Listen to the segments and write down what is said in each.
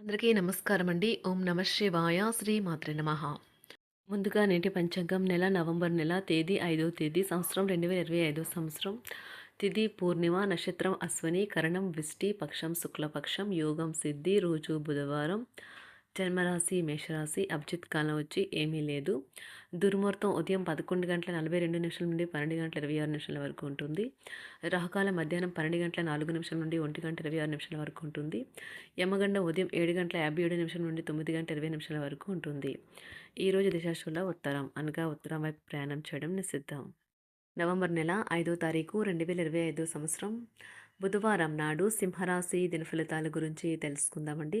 అందరికీ నమస్కారం అండి. ఓం నమ శివాయ. శ్రీ మాత్రే నమ. ముందుగా నేటి పంచాంగం నెల నవంబర్ నెల తేదీ ఐదో తేదీ సంవత్సరం రెండు వేల ఇరవై ఐదో సంవత్సరం. తిథి పూర్ణిమ నక్షత్రం అశ్వని కరణం విష్టి పక్షం శుక్లపక్షం యోగం సిద్ధి రోజు బుధవారం. జన్మరాశి మేషరాశి అభిజిత్ కాలం వచ్చి ఏమీ లేదు. దుర్ముహూర్తం ఉదయం పదకొండు గంటల నలభై రెండు నిమిషాల నుండి పన్నెండు గంటల ఇరవై ఆరు నిమిషాల వరకు ఉంటుంది. రాహుకాలం మధ్యాహ్నం పన్నెండు గంటల నాలుగు నిమిషాల నుండి ఒంటి గంట ఇరవై ఆరు నిమిషాల వరకు ఉంటుంది. యమగండ ఉదయం ఏడు గంటల యాభై ఏడు నిమిషాల నుండి తొమ్మిది గంటల ఇరవై నిమిషాల వరకు ఉంటుంది. ఈరోజు దిశాశుల ఉత్తరం అనగా ఉత్తరం వైపు ప్రయాణం చేయడం నిషిద్ధం. నవంబర్ నెల ఐదో తారీఖు రెండు వేల ఇరవై ఐదో సంవత్సరం. బుధవారం నాడు సింహరాశి దిన ఫలితాల గురించి తెలుసుకుందామండి.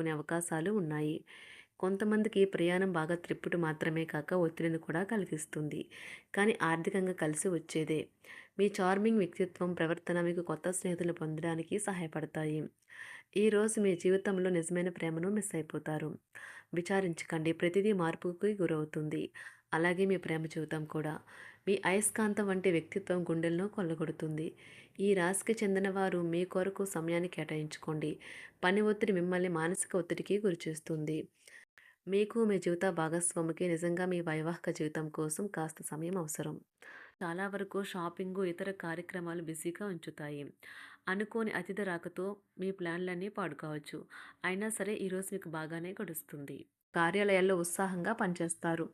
కోలుకునే అవకాశాలు ఉన్నాయి. కొంతమందికి ప్రయాణం బాగా త్రిప్పుటి మాత్రమే కాక ఒత్తిడిని కూడా కలిగిస్తుంది. కానీ ఆర్థికంగా కలిసి వచ్చేదే. మీ చార్మింగ్ వ్యక్తిత్వం ప్రవర్తన మీకు కొత్త స్నేహితులు పొందడానికి సహాయపడతాయి. ఈరోజు మీ జీవితంలో నిజమైన ప్రేమను మిస్ అయిపోతారు. విచారించకండి. ప్రతిదీ మార్పుకి గురవుతుంది. అలాగే మీ ప్రేమ జీవితం కూడా. మీ అయస్కాంతం వంటి వ్యక్తిత్వం గుండెలను కొల్లగొడుతుంది. ఈ రాశికి చెందిన వారు మీ కొరకు సమయాన్ని కేటాయించుకోండి. పని ఒత్తిడి మిమ్మల్ని మానసిక ఒత్తిడికి గురిచేస్తుంది. మీకు మీ జీవిత భాగస్వామికి నిజంగా మీ వైవాహిక జీవితం కోసం కాస్త సమయం అవసరం. చాలా వరకు షాపింగ్ ఇతర కార్యక్రమాలు బిజీగా ఉంచుతాయి. అనుకోని అతిథి రాకతో మీ ప్లాన్లన్నీ పాడుకోవచ్చు. అయినా సరే ఈరోజు మీకు బాగానే గడుస్తుంది. కార్యాలయాల్లో ఉత్సాహంగా పనిచేస్తారు.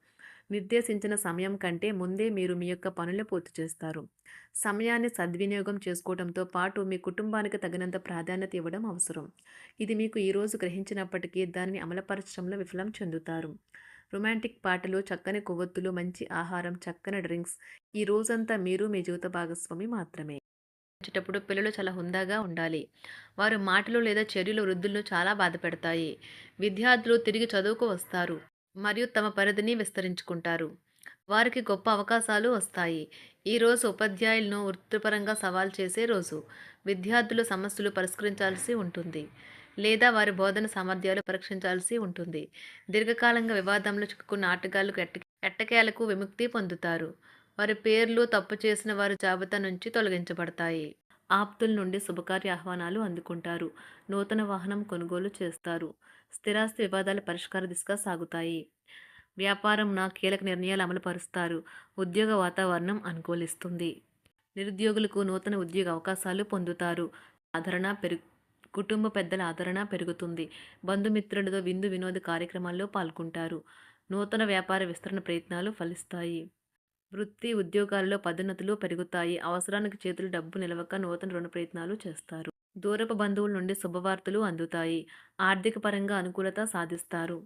నిర్దేశించిన సమయం కంటే ముందే మీరు మీ యొక్క పనులు పూర్తి చేస్తారు. సమయాన్ని సద్వినియోగం చేసుకోవడంతో పాటు మీ కుటుంబానికి తగినంత ప్రాధాన్యత ఇవ్వడం అవసరం. ఇది మీకు ఈరోజు గ్రహించినప్పటికీ దానిని అమలుపరచడంలో విఫలం చెందుతారు. రొమాంటిక్ పాటలు చక్కని కొవ్వొత్తులు మంచి ఆహారం చక్కని డ్రింక్స్ ఈ రోజంతా మీరు మీ జీవిత భాగస్వామి మాత్రమే. వచ్చేటప్పుడు పిల్లలు చాలా హుందాగా ఉండాలి. వారు మాటలు లేదా చర్యలు వృద్ధులను చాలా బాధ పెడతాయి. విద్యార్థులు తిరిగి చదువుకు వస్తారు. మరియు తమ పరిధిని విస్తరించుకుంటారు. వారికి గొప్ప అవకాశాలు వస్తాయి. ఈరోజు ఉపాధ్యాయులను వృత్తిపరంగా సవాల్ చేసే రోజు. విద్యార్థులు సమస్యలు పరిష్కరించాల్సి ఉంటుంది. లేదా వారి బోధన సామర్థ్యాలు పరీక్షించాల్సి ఉంటుంది. దీర్ఘకాలంగా వివాదంలో చిక్కుకున్న ఆటగాళ్ళకు ఎట్ట ఎట్టకేలకు విముక్తి పొందుతారు. వారి పేర్లు తప్పు చేసిన వారి జాబితా నుంచి తొలగించబడతాయి. ఆప్తుల నుండి శుభకార్య ఆహ్వానాలు అందుకుంటారు. నూతన వాహనం కొనుగోలు చేస్తారు. స్థిరాస్తి వివాదాల పరిష్కార దిశగా సాగుతాయి. వ్యాపారం నా కీలక నిర్ణయాలు అమలు పరుస్తారు ఉద్యోగ వాతావరణం అనుకూలిస్తుంది. నిరుద్యోగులకు నూతన ఉద్యోగ అవకాశాలు పొందుతారు. ఆదరణ పెరుగు కుటుంబ పెద్దల ఆదరణ పెరుగుతుంది. బంధుమిత్రులతో విందు వినోద కార్యక్రమాల్లో పాల్గొంటారు. నూతన వ్యాపార విస్తరణ ప్రయత్నాలు ఫలిస్తాయి. వృత్తి ఉద్యోగాల్లో పదోన్నతులు పెరుగుతాయి. అవసరానికి చేతులు డబ్బు నిలవక నూతన రుణ ప్రయత్నాలు చేస్తారు. దూరపు బంధువుల నుండి శుభవార్తలు అందుతాయి. ఆర్థిక పరంగా అనుకూలత సాధిస్తారు.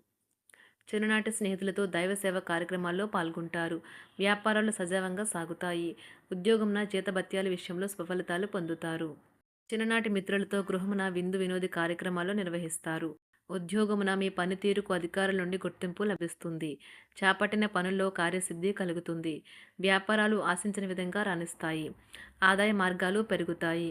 చిన్ననాటి స్నేహితులతో దైవ సేవ కార్యక్రమాల్లో పాల్గొంటారు. వ్యాపారాలు సజావంగా సాగుతాయి. ఉద్యోగంన జీతభత్యాల విషయంలో స్వఫలితాలు పొందుతారు. చిన్ననాటి మిత్రులతో గృహమున విందు వినోది కార్యక్రమాలు నిర్వహిస్తారు. ఉద్యోగమున మీ పనితీరుకు అధికారుల నుండి గుర్తింపు లభిస్తుంది. చేపట్టిన పనుల్లో కార్యసిద్ధి కలుగుతుంది. వ్యాపారాలు ఆశించిన విధంగా రాణిస్తాయి. ఆదాయ మార్గాలు పెరుగుతాయి.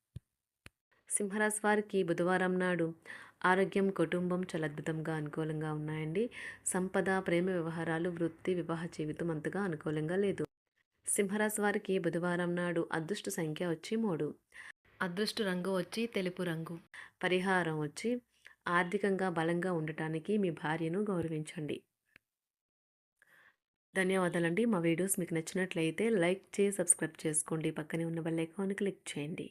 సింహరాశి వారికి బుధవారం నాడు ఆరోగ్యం కుటుంబం చాలా అద్భుతంగా అనుకూలంగా ఉన్నాయండి. సంపద ప్రేమ వ్యవహారాలు వృత్తి వివాహ జీవితం అంతగా అనుకూలంగా లేదు. సింహరాశి వారికి బుధవారం నాడు అదృష్ట సంఖ్య వచ్చి మూడు. అదృష్ట రంగు వచ్చి తెలుపు రంగు. పరిహారం వచ్చి ఆర్థికంగా బలంగా ఉండటానికి మీ భార్యను గౌరవించండి. ధన్యవాదాలండి. మా వీడియోస్ మీకు నచ్చినట్లయితే లైక్ చేసి సబ్స్క్రైబ్ చేసుకోండి. పక్కనే ఉన్న బెల్ ఐకాన్ క్లిక్ చేయండి.